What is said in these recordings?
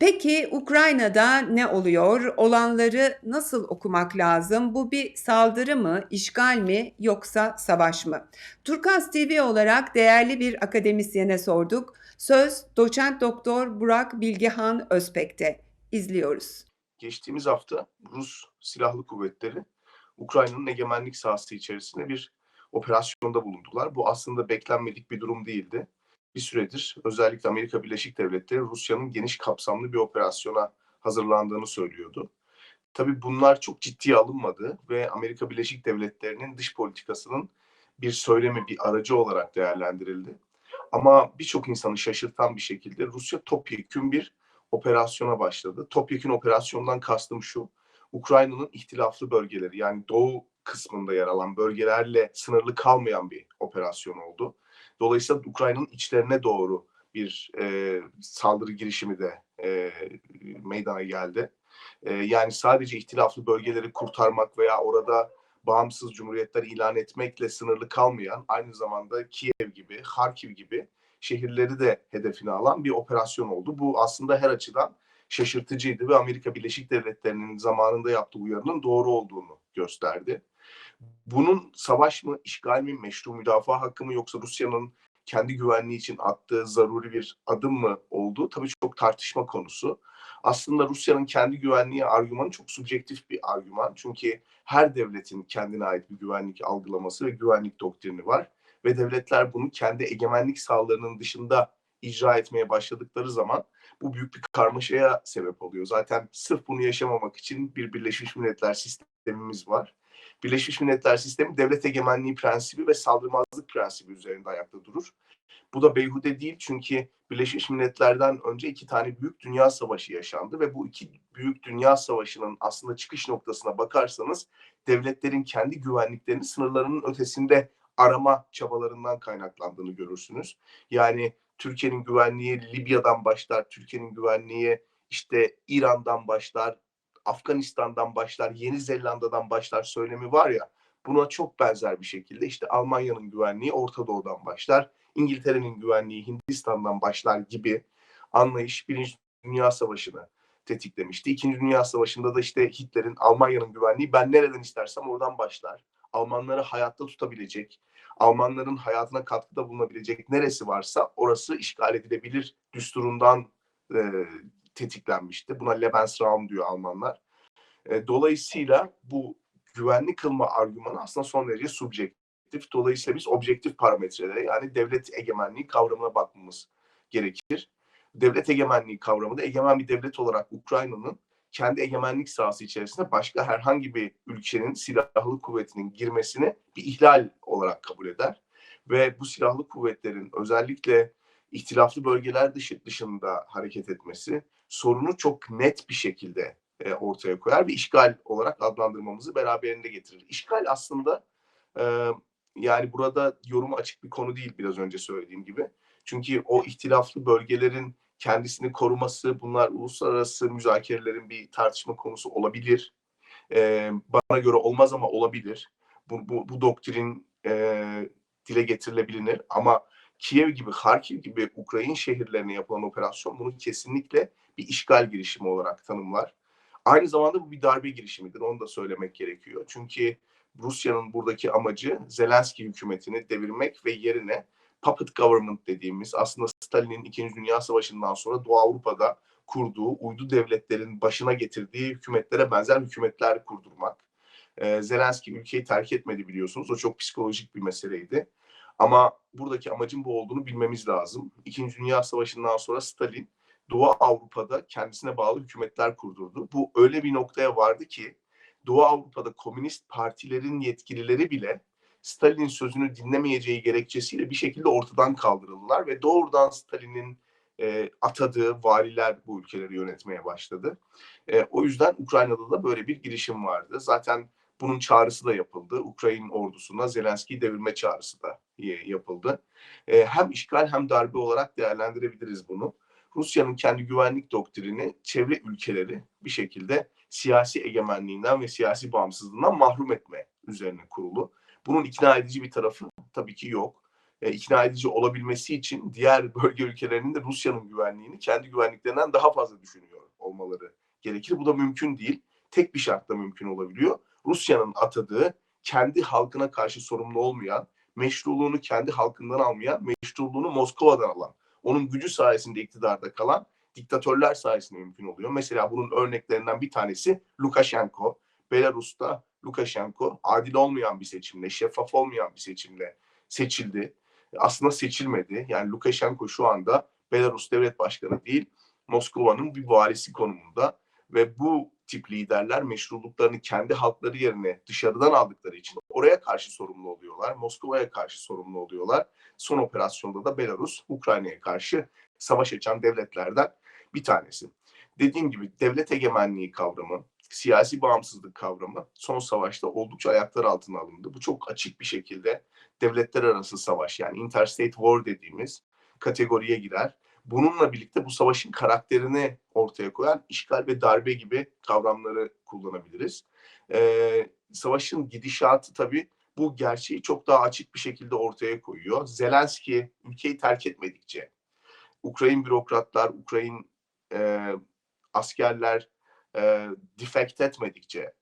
Peki Ukrayna'da ne oluyor? Olanları nasıl okumak lazım? Bu bir saldırı mı, işgal mi yoksa savaş mı? Turkaz TV olarak değerli bir akademisyene sorduk. Söz doçent doktor Burak Bilgehan Özpek'te. İzliyoruz. Geçtiğimiz hafta Rus Silahlı Kuvvetleri Ukrayna'nın egemenlik sahası içerisinde bir operasyonda bulundular. Bu aslında beklenmedik bir durum değildi. Bir süredir özellikle Amerika Birleşik Devletleri Rusya'nın geniş kapsamlı bir operasyona hazırlandığını söylüyordu. Tabii bunlar çok ciddiye alınmadı ve Amerika Birleşik Devletleri'nin dış politikasının bir söylemi, bir aracı olarak değerlendirildi. Ama birçok insanı şaşırtan bir şekilde Rusya topyekün bir operasyona başladı. Topyekün operasyondan kastım şu. Ukrayna'nın ihtilaflı bölgeleri yani doğu kısmında yer alan bölgelerle sınırlı kalmayan bir operasyon oldu. Dolayısıyla Ukrayna'nın içlerine doğru bir e, saldırı girişimi de e, meydana geldi. E, yani sadece ihtilaflı bölgeleri kurtarmak veya orada bağımsız cumhuriyetler ilan etmekle sınırlı kalmayan aynı zamanda Kiev gibi, Harkiv gibi şehirleri de hedefine alan bir operasyon oldu. Bu aslında her açıdan şaşırtıcıydı ve Amerika Birleşik Devletleri'nin zamanında yaptığı uyarının doğru olduğunu gösterdi. Bunun savaş mı, işgal mi, meşru müdafaa hakkı mı yoksa Rusya'nın kendi güvenliği için attığı zaruri bir adım mı olduğu tabii çok tartışma konusu. Aslında Rusya'nın kendi güvenliği argümanı çok subjektif bir argüman. Çünkü her devletin kendine ait bir güvenlik algılaması ve güvenlik doktrini var. Ve devletler bunu kendi egemenlik sahalarının dışında icra etmeye başladıkları zaman bu büyük bir karmaşaya sebep oluyor. Zaten sırf bunu yaşamamak için bir Birleşmiş Milletler sistemimiz var. Birleşmiş Milletler sistemi devlet egemenliği prensibi ve saldırmazlık prensibi üzerinde ayakta durur. Bu da beyhude değil çünkü Birleşmiş Milletler'den önce iki tane büyük dünya savaşı yaşandı ve bu iki büyük dünya savaşının aslında çıkış noktasına bakarsanız devletlerin kendi güvenliklerini sınırlarının ötesinde arama çabalarından kaynaklandığını görürsünüz. Yani Türkiye'nin güvenliği Libya'dan başlar, Türkiye'nin güvenliği işte İran'dan başlar, Afganistan'dan başlar, Yeni Zelanda'dan başlar söylemi var ya buna çok benzer bir şekilde işte Almanya'nın güvenliği Orta Doğu'dan başlar, İngiltere'nin güvenliği Hindistan'dan başlar gibi anlayış Birinci Dünya Savaşı'nı tetiklemişti. İkinci Dünya Savaşı'nda da işte Hitler'in Almanya'nın güvenliği ben nereden istersem oradan başlar. Almanları hayatta tutabilecek, Almanların hayatına katkıda bulunabilecek neresi varsa orası işgal edilebilir düsturundan e, tetiklenmişti. Buna Lebensraum diyor Almanlar. E, dolayısıyla bu güvenli kılma argümanı aslında son derece subjektif. Dolayısıyla biz objektif parametrelere yani devlet egemenliği kavramına bakmamız gerekir. Devlet egemenliği kavramı da egemen bir devlet olarak Ukrayna'nın kendi egemenlik sahası içerisinde başka herhangi bir ülkenin silahlı kuvvetinin girmesini bir ihlal olarak kabul eder. Ve bu silahlı kuvvetlerin özellikle ihtilaflı bölgeler dışı, dışında hareket etmesi sorunu çok net bir şekilde e, ortaya koyar ve işgal olarak adlandırmamızı beraberinde getirir. İşgal aslında e, yani burada yorumu açık bir konu değil biraz önce söylediğim gibi. Çünkü o ihtilaflı bölgelerin kendisini koruması bunlar uluslararası müzakerelerin bir tartışma konusu olabilir. E, bana göre olmaz ama olabilir. Bu, bu, bu doktrin e, dile getirilebilir ama Kiev gibi, Harkiv gibi Ukrayna şehirlerine yapılan operasyon bunu kesinlikle bir işgal girişimi olarak tanımlar. Aynı zamanda bu bir darbe girişimidir. Onu da söylemek gerekiyor. Çünkü Rusya'nın buradaki amacı Zelenski hükümetini devirmek ve yerine puppet government dediğimiz aslında Stalin'in 2. Dünya Savaşı'ndan sonra Doğu Avrupa'da kurduğu uydu devletlerin başına getirdiği hükümetlere benzer hükümetler kurdurmak. Ee, Zelenski ülkeyi terk etmedi biliyorsunuz. O çok psikolojik bir meseleydi. Ama buradaki amacın bu olduğunu bilmemiz lazım. İkinci Dünya Savaşı'ndan sonra Stalin Doğu Avrupa'da kendisine bağlı hükümetler kurdurdu. Bu öyle bir noktaya vardı ki Doğu Avrupa'da komünist partilerin yetkilileri bile Stalin'in sözünü dinlemeyeceği gerekçesiyle bir şekilde ortadan kaldırıldılar ve doğrudan Stalin'in e, atadığı valiler bu ülkeleri yönetmeye başladı. E, o yüzden Ukrayna'da da böyle bir girişim vardı. Zaten bunun çağrısı da yapıldı. Ukrayna ordusuna Zelenski'yi devirme çağrısı da yapıldı. E, hem işgal hem darbe olarak değerlendirebiliriz bunu. Rusya'nın kendi güvenlik doktrini çevre ülkeleri bir şekilde siyasi egemenliğinden ve siyasi bağımsızlığından mahrum etme üzerine kurulu. Bunun ikna edici bir tarafı tabii ki yok. e, ikna edici olabilmesi için diğer bölge ülkelerinin de Rusya'nın güvenliğini kendi güvenliklerinden daha fazla düşünüyor olmaları gerekir. Bu da mümkün değil. Tek bir şartla mümkün olabiliyor. Rusya'nın atadığı kendi halkına karşı sorumlu olmayan, meşruluğunu kendi halkından almayan, meşruluğunu Moskova'dan alan, onun gücü sayesinde iktidarda kalan diktatörler sayesinde mümkün oluyor. Mesela bunun örneklerinden bir tanesi Lukashenko. Belarus'ta Lukashenko adil olmayan bir seçimle, şeffaf olmayan bir seçimle seçildi. Aslında seçilmedi. Yani Lukashenko şu anda Belarus devlet başkanı değil, Moskova'nın bir varisi konumunda ve bu tip liderler meşruluklarını kendi halkları yerine dışarıdan aldıkları için oraya karşı sorumlu oluyorlar. Moskova'ya karşı sorumlu oluyorlar. Son operasyonda da Belarus Ukrayna'ya karşı savaş açan devletlerden bir tanesi. Dediğim gibi devlet egemenliği kavramı, siyasi bağımsızlık kavramı son savaşta oldukça ayaklar altına alındı. Bu çok açık bir şekilde devletler arası savaş yani interstate war dediğimiz kategoriye girer. Bununla birlikte bu savaşın karakterini ortaya koyan işgal ve darbe gibi kavramları kullanabiliriz. Ee, savaşın gidişatı tabii bu gerçeği çok daha açık bir şekilde ortaya koyuyor. Zelenski ülkeyi terk etmedikçe, Ukrayna bürokratlar, Ukrayna e, askerler e, defekt etmedikçe,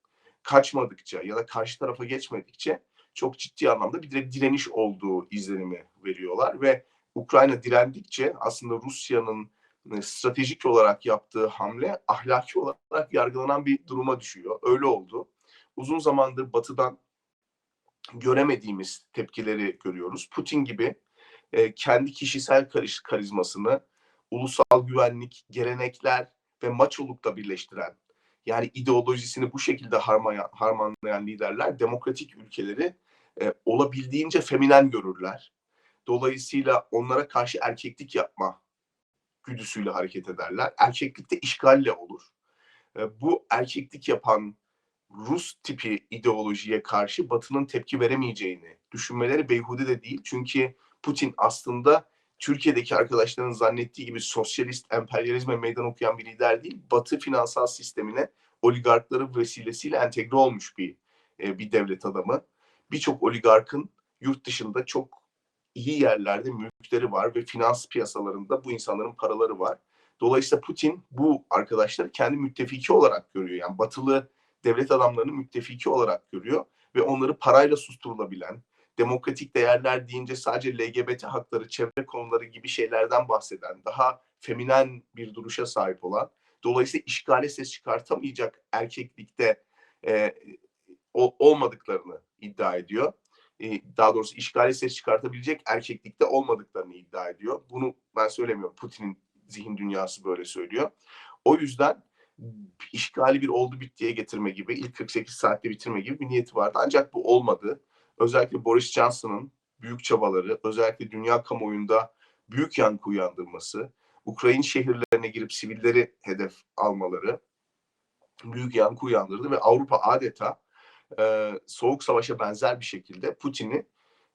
kaçmadıkça ya da karşı tarafa geçmedikçe çok ciddi anlamda bir direniş olduğu izlenimi veriyorlar ve Ukrayna direndikçe aslında Rusya'nın e, stratejik olarak yaptığı hamle ahlaki olarak yargılanan bir duruma düşüyor. Öyle oldu. Uzun zamandır Batı'dan göremediğimiz tepkileri görüyoruz. Putin gibi e, kendi kişisel karizmasını ulusal güvenlik, gelenekler ve maçolukla birleştiren yani ideolojisini bu şekilde harmaya, harmanlayan liderler demokratik ülkeleri e, olabildiğince feminen görürler. Dolayısıyla onlara karşı erkeklik yapma güdüsüyle hareket ederler. Erkeklik de işgalle olur. Bu erkeklik yapan Rus tipi ideolojiye karşı Batı'nın tepki veremeyeceğini düşünmeleri beyhude de değil. Çünkü Putin aslında Türkiye'deki arkadaşların zannettiği gibi sosyalist emperyalizme meydan okuyan bir lider değil. Batı finansal sistemine oligarkları vesilesiyle entegre olmuş bir e, bir devlet adamı. Birçok oligarkın yurt dışında çok iyi yerlerde mülkleri var ve finans piyasalarında bu insanların paraları var. Dolayısıyla Putin bu arkadaşları kendi müttefiki olarak görüyor. Yani batılı devlet adamlarını müttefiki olarak görüyor ve onları parayla susturulabilen, demokratik değerler deyince sadece LGBT hakları, çevre konuları gibi şeylerden bahseden, daha feminen bir duruşa sahip olan, dolayısıyla işgale ses çıkartamayacak erkeklikte e, olmadıklarını iddia ediyor. E, daha doğrusu işgale ses çıkartabilecek erkeklikte olmadıklarını iddia ediyor. Bunu ben söylemiyorum. Putin'in zihin dünyası böyle söylüyor. O yüzden işgali bir oldu bittiye getirme gibi, ilk 48 saatte bitirme gibi bir niyeti vardı. Ancak bu olmadı. Özellikle Boris Johnson'ın büyük çabaları, özellikle dünya kamuoyunda büyük yankı uyandırması, Ukrayna şehirlerine girip sivilleri hedef almaları büyük yankı uyandırdı ve Avrupa adeta e, soğuk savaşa benzer bir şekilde Putin'i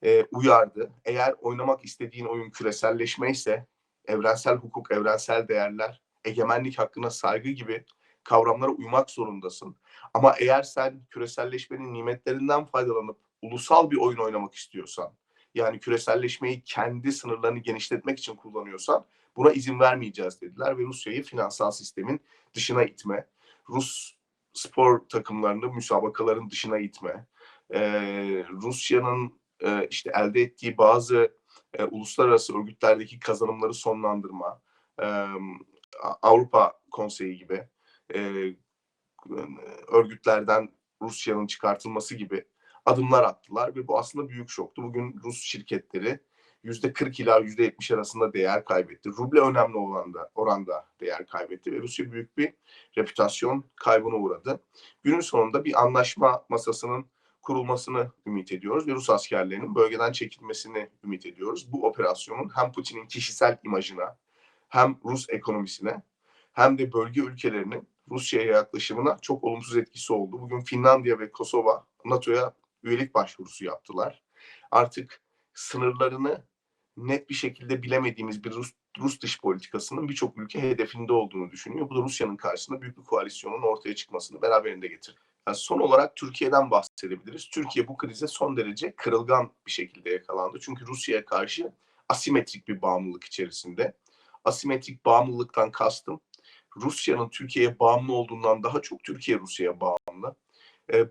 e, uyardı. Eğer oynamak istediğin oyun küreselleşme ise evrensel hukuk, evrensel değerler, egemenlik hakkına saygı gibi kavramlara uymak zorundasın. Ama eğer sen küreselleşmenin nimetlerinden faydalanıp ulusal bir oyun oynamak istiyorsan, yani küreselleşmeyi kendi sınırlarını genişletmek için kullanıyorsan buna izin vermeyeceğiz dediler ve Rusya'yı finansal sistemin dışına itme, Rus spor takımlarını müsabakaların dışına itme, e, Rusya'nın e, işte elde ettiği bazı e, uluslararası örgütlerdeki kazanımları sonlandırma, e, Avrupa Konseyi gibi e, örgütlerden Rusya'nın çıkartılması gibi adımlar attılar ve bu aslında büyük şoktu. Bugün Rus şirketleri 40 ila yüzde 70 arasında değer kaybetti. Ruble önemli oranda, oranda değer kaybetti ve Rusya büyük bir reputasyon kaybına uğradı. Günün sonunda bir anlaşma masasının kurulmasını ümit ediyoruz ve Rus askerlerinin bölgeden çekilmesini ümit ediyoruz. Bu operasyonun hem Putin'in kişisel imajına hem Rus ekonomisine hem de bölge ülkelerinin Rusya'ya yaklaşımına çok olumsuz etkisi oldu. Bugün Finlandiya ve Kosova NATO'ya üyelik başvurusu yaptılar. Artık sınırlarını net bir şekilde bilemediğimiz bir Rus, Rus dış politikasının birçok ülke hedefinde olduğunu düşünüyor. Bu da Rusya'nın karşısında büyük bir koalisyonun ortaya çıkmasını beraberinde getirdi. Yani son olarak Türkiye'den bahsedebiliriz. Türkiye bu krize son derece kırılgan bir şekilde yakalandı. Çünkü Rusya'ya karşı asimetrik bir bağımlılık içerisinde. Asimetrik bağımlılıktan kastım Rusya'nın Türkiye'ye bağımlı olduğundan daha çok Türkiye Rusya'ya bağımlı.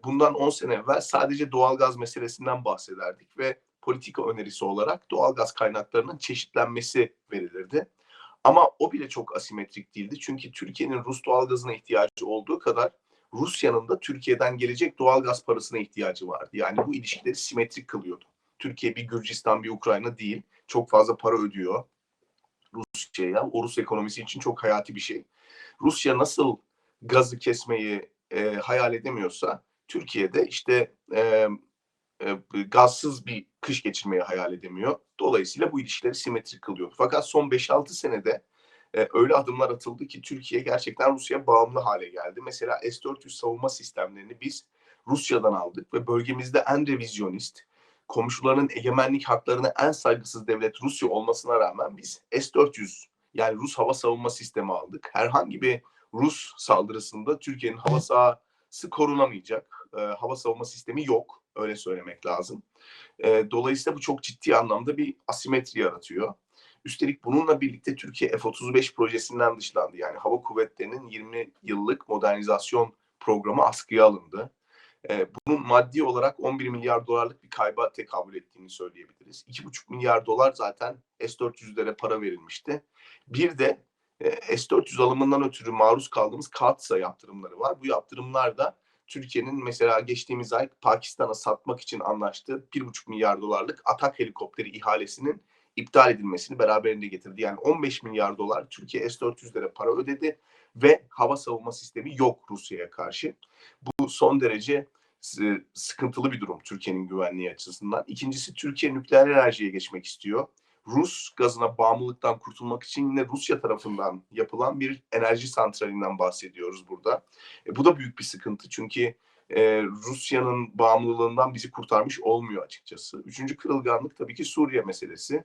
Bundan 10 sene evvel sadece doğalgaz meselesinden bahsederdik ve politika önerisi olarak doğalgaz kaynaklarının çeşitlenmesi verilirdi. Ama o bile çok asimetrik değildi. Çünkü Türkiye'nin Rus doğalgazına ihtiyacı olduğu kadar Rusya'nın da Türkiye'den gelecek doğalgaz parasına ihtiyacı vardı. Yani bu ilişkileri simetrik kılıyordu. Türkiye bir Gürcistan bir Ukrayna değil. Çok fazla para ödüyor Rusya'ya. O Rus ekonomisi için çok hayati bir şey. Rusya nasıl gazı kesmeyi e, hayal edemiyorsa Türkiye'de işte e, gazsız bir kış geçirmeyi hayal edemiyor. Dolayısıyla bu ilişkileri simetrik kılıyor. Fakat son 5-6 senede e, öyle adımlar atıldı ki Türkiye gerçekten Rusya bağımlı hale geldi. Mesela S-400 savunma sistemlerini biz Rusya'dan aldık ve bölgemizde en revizyonist, komşularının egemenlik haklarına en saygısız devlet Rusya olmasına rağmen biz S-400 yani Rus hava savunma sistemi aldık. Herhangi bir Rus saldırısında Türkiye'nin hava sahası korunamayacak. E, hava savunma sistemi yok. Öyle söylemek lazım. E, dolayısıyla bu çok ciddi anlamda bir asimetri yaratıyor. Üstelik bununla birlikte Türkiye F-35 projesinden dışlandı. Yani hava kuvvetlerinin 20 yıllık modernizasyon programı askıya alındı. E, bunun maddi olarak 11 milyar dolarlık bir kayba tekabül ettiğini söyleyebiliriz. 2,5 milyar dolar zaten S-400'lere para verilmişti. Bir de e, S-400 alımından ötürü maruz kaldığımız KATSA yaptırımları var. Bu yaptırımlar da Türkiye'nin mesela geçtiğimiz ay Pakistan'a satmak için anlaştığı 1,5 milyar dolarlık atak helikopteri ihalesinin iptal edilmesini beraberinde getirdi. Yani 15 milyar dolar Türkiye S-400'lere para ödedi ve hava savunma sistemi yok Rusya'ya karşı. Bu son derece sı- sıkıntılı bir durum Türkiye'nin güvenliği açısından. İkincisi Türkiye nükleer enerjiye geçmek istiyor. Rus gazına bağımlılıktan kurtulmak için yine Rusya tarafından yapılan bir enerji santralinden bahsediyoruz burada. E, bu da büyük bir sıkıntı çünkü e, Rusya'nın bağımlılığından bizi kurtarmış olmuyor açıkçası. Üçüncü kırılganlık tabii ki Suriye meselesi.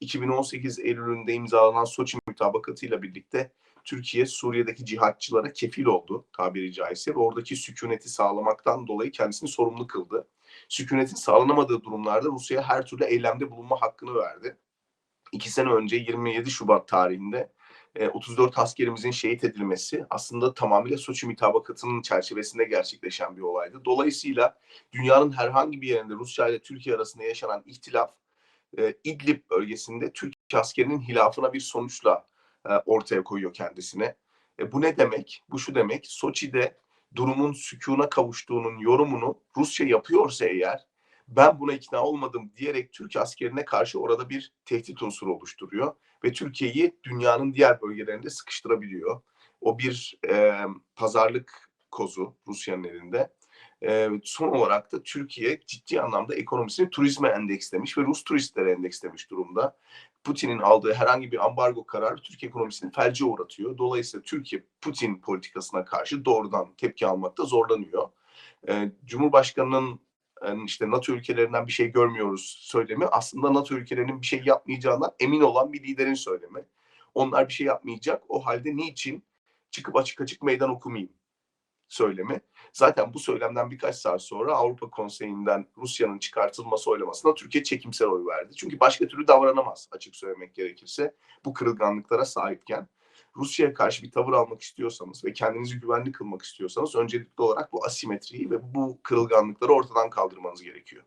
2018 Eylül'ünde imzalanan Soçi mütabakatıyla birlikte Türkiye Suriye'deki cihatçılara kefil oldu tabiri caizse ve oradaki sükuneti sağlamaktan dolayı kendisini sorumlu kıldı. Sükunetin sağlanamadığı durumlarda Rusya'ya her türlü eylemde bulunma hakkını verdi. İki sene önce 27 Şubat tarihinde e, 34 askerimizin şehit edilmesi aslında tamamıyla Soçi mütabakatının çerçevesinde gerçekleşen bir olaydı. Dolayısıyla dünyanın herhangi bir yerinde Rusya ile Türkiye arasında yaşanan ihtilaf e, İdlib bölgesinde Türk askerinin hilafına bir sonuçla e, ortaya koyuyor kendisine. E, bu ne demek? Bu şu demek. Soçi'de durumun sükuna kavuştuğunun yorumunu Rusya yapıyorsa eğer ben buna ikna olmadım diyerek Türk askerine karşı orada bir tehdit unsuru oluşturuyor ve Türkiye'yi dünyanın diğer bölgelerinde sıkıştırabiliyor. O bir e, pazarlık kozu Rusya'nın elinde. E, son olarak da Türkiye ciddi anlamda ekonomisini turizme endekslemiş ve Rus turistlere endekslemiş durumda. Putin'in aldığı herhangi bir ambargo kararı Türk ekonomisini felce uğratıyor. Dolayısıyla Türkiye Putin politikasına karşı doğrudan tepki almakta zorlanıyor. E, Cumhurbaşkanı'nın yani işte NATO ülkelerinden bir şey görmüyoruz söylemi aslında NATO ülkelerinin bir şey yapmayacağından emin olan bir liderin söylemi. Onlar bir şey yapmayacak. O halde niçin çıkıp açık açık meydan okumayayım söylemi. Zaten bu söylemden birkaç saat sonra Avrupa Konseyi'nden Rusya'nın çıkartılması oylamasına Türkiye çekimsel oy verdi. Çünkü başka türlü davranamaz açık söylemek gerekirse bu kırılganlıklara sahipken. Rusya'ya karşı bir tavır almak istiyorsanız ve kendinizi güvenli kılmak istiyorsanız öncelikli olarak bu asimetriyi ve bu kırılganlıkları ortadan kaldırmanız gerekiyor.